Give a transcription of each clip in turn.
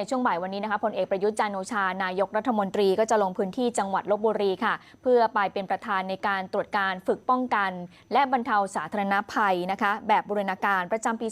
ในช่วงบ่ายวันนี้นะคะพลเอกประยุทธ์จันโอชานายกรัฐมนตรีก็จะลงพื้นที่จังหวัดลบบุรีค่ะ เพื่อไปเป็นประธานในการตรวจการฝึกป้องกัน และบรรเทาสาธารณภัยนะคะ แบบบูรณาการประจำปี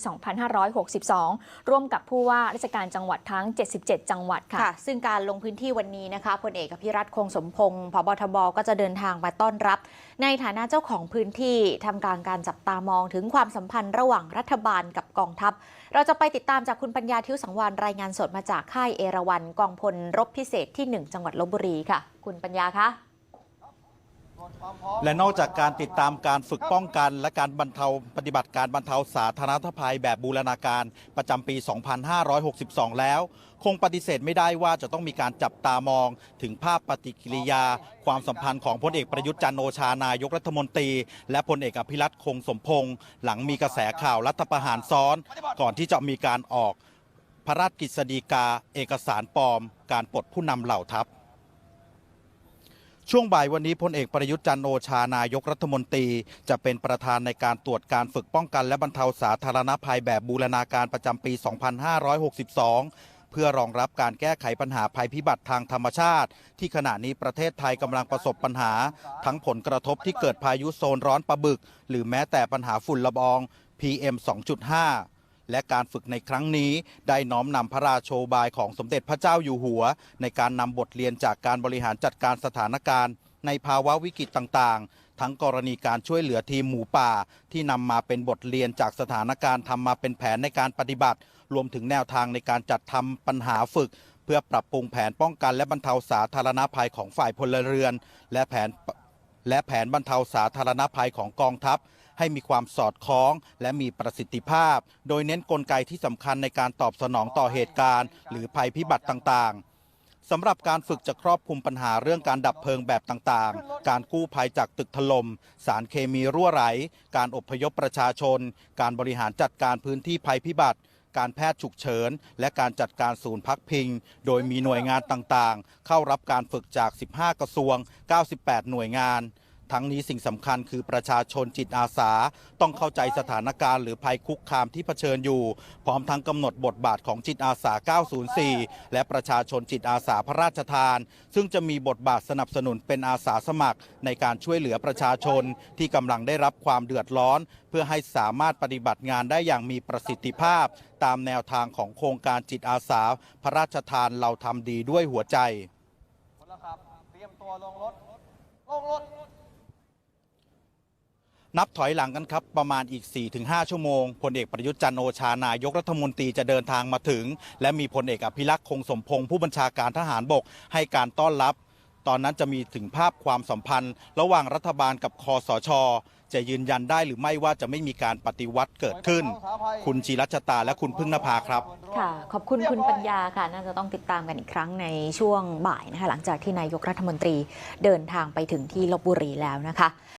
2562 ร่วมกับผู้ว่าราชการจังหวัดทั้ง 77 จังหวัดค่ะคะซึ่งการลงพื้นที่วันนี้นะคะพลเอกอภิรัตคงสมพงศ์พบทบก็จะเดินทางมาต้อนรับ ในฐานะเจ้าของพื้นที่ทำการการจับตามองถึงความสัมพันธ์ระหว่างรัฐบาลกับกองทัพ เราจะไปติดตามจากคุณปัญญาทิวสังวานรายงานสดมาจากค่ายเอราวันกองพลรบพิเศษที่ 1 จังหวัดลบบุรีค่ะ คุณปัญญาคะและนอกจากการติดตามการฝึกป้องกันและการบรรเทาปฏิบัติการบรรเทาสาธารณภัยแบบบูรณาการประจำปี 2562 แล้ว คงปฏิเสธไม่ได้ว่าจะต้องมีการจับตามองถึงภาพปฏิกิริยา ความสัมพันธ์ของพลเอกประยุทธ์จันโอชานายกรัฐมนตรี และพลเอกอภิรัตคงสมพงษ์หลังมีกระแสข่าวรัฐประหารซ้อน ก่อนที่จะมีการออก พระราชกฤษฎีกา เอกสารปลอม การปลดผู้นำเหล่าทัพ ช่วงบ่ายวันนี้พลเอกประยุทธ์จันโอชานายกรัฐมนตรี จะเป็นประธานในการตรวจการฝึกป้องกันและบรรเทาสาธารณภัยแบบบูรณาการประจำปี 2562เพื่อรองรับการแก้ไขปัญหาภัยพิบัติทางธรรมชาติ ที่ขณะนี้ประเทศไทยกำลังประสบปัญหา ทั้งผลกระทบที่เกิดพายุโซนร้อนปะบึก หรือแม้แต่ปัญหาฝุ่นละออง PM 2.5 และการฝึกในครั้งนี้ได้น้อมนำพระราโชบายของสมเด็จพระเจ้าอยู่หัว ในการนำบทเรียนจากการบริหารจัดการสถานการณ์ ในภาวะวิกฤตต่างๆ ทั้งกรณีการช่วยเหลือทีมหมูป่า ที่นำมาเป็นบทเรียนจากสถานการณ์ทำมาเป็นแผนในการปฏิบัติ รวมถึงแนวทางในการจัดทำปัญหาฝึก เพื่อปรับปรุงแผนป้องกันและบรรเทาสาธารณภัยของฝ่ายพลเรือน และแผนและแผนบรรเทาสาธารณภัยของกองทัพ ให้มีความสอดคล้อง และมีประสิทธิภาพ โดยเน้นนกลไกที่สำคัญในการตอบสนองต่อเหตุการณ์ หรือภัยพิบัติต่างๆสำหรับการฝึกจะครอบคลุมปัญหาเรื่องการดับเพลิงแบบต่างๆ การกู้ภัยจากตึกถล่ม สารเคมีรั่วไหล การอพยพประชาชน การบริหารจัดการพื้นที่ภัยพิบัติ การแพทย์ฉุกเฉิน และการจัดการศูนย์พักพิง โดยมีหน่วยงานต่างๆ เข้ารับการฝึกจาก 15 กระทรวง 98 หน่วยงาน ทั้งนี้สิ่งสำคัญคือประชาชนจิตอาสา ต้องเข้าใจสถานการณ์หรือภัยคุกคามที่เผชิญอยู่ พร้อมทั้งกำหนดบทบาทของจิตอาสา 904 และประชาชนจิตอาสาพระราชทาน ซึ่งจะมีบทบาทสนับสนุนเป็นอาสาสมัคร ในการช่วยเหลือประชาชนที่กำลังได้รับความเดือดร้อน เพื่อให้สามารถปฏิบัติงานได้อย่างมีประสิทธิภาพ ตามแนวทางของโครงการจิตอาสา พระราชทานเราทำดีด้วยหัวใจลครับเตรียมตัวลงรถลงรถ นับถอยหลังกันครับ ประมาณอีก 4-5 ชั่วโมงพลเอกประยุทธ์จันโอชานายกรัฐมนตรีจะเดินทางมาถึง และมีพลเอกอภิรักษ์คงสมพงศ์ผู้บัญชาการทหารบกให้การต้อนรับ ตอนนั้นจะมีถึงภาพความสัมพันธ์ ระหว่างรัฐบาลกับคอสช จะยืนยันได้หรือไม่ว่าจะไม่มีการปฏิวัติเกิดขึ้น คุณชีรัชตาและคุณพึ่งนภาครับ ค่ะ ขอบคุณคุณปัญญาค่ะ น่าจะต้องติดตามกันอีกครั้งในช่วงบ่ายนะคะหลังจากที่นายกรัฐมนตรีเดินทางไปถึงที่ลบบุรีแล้วนะคะ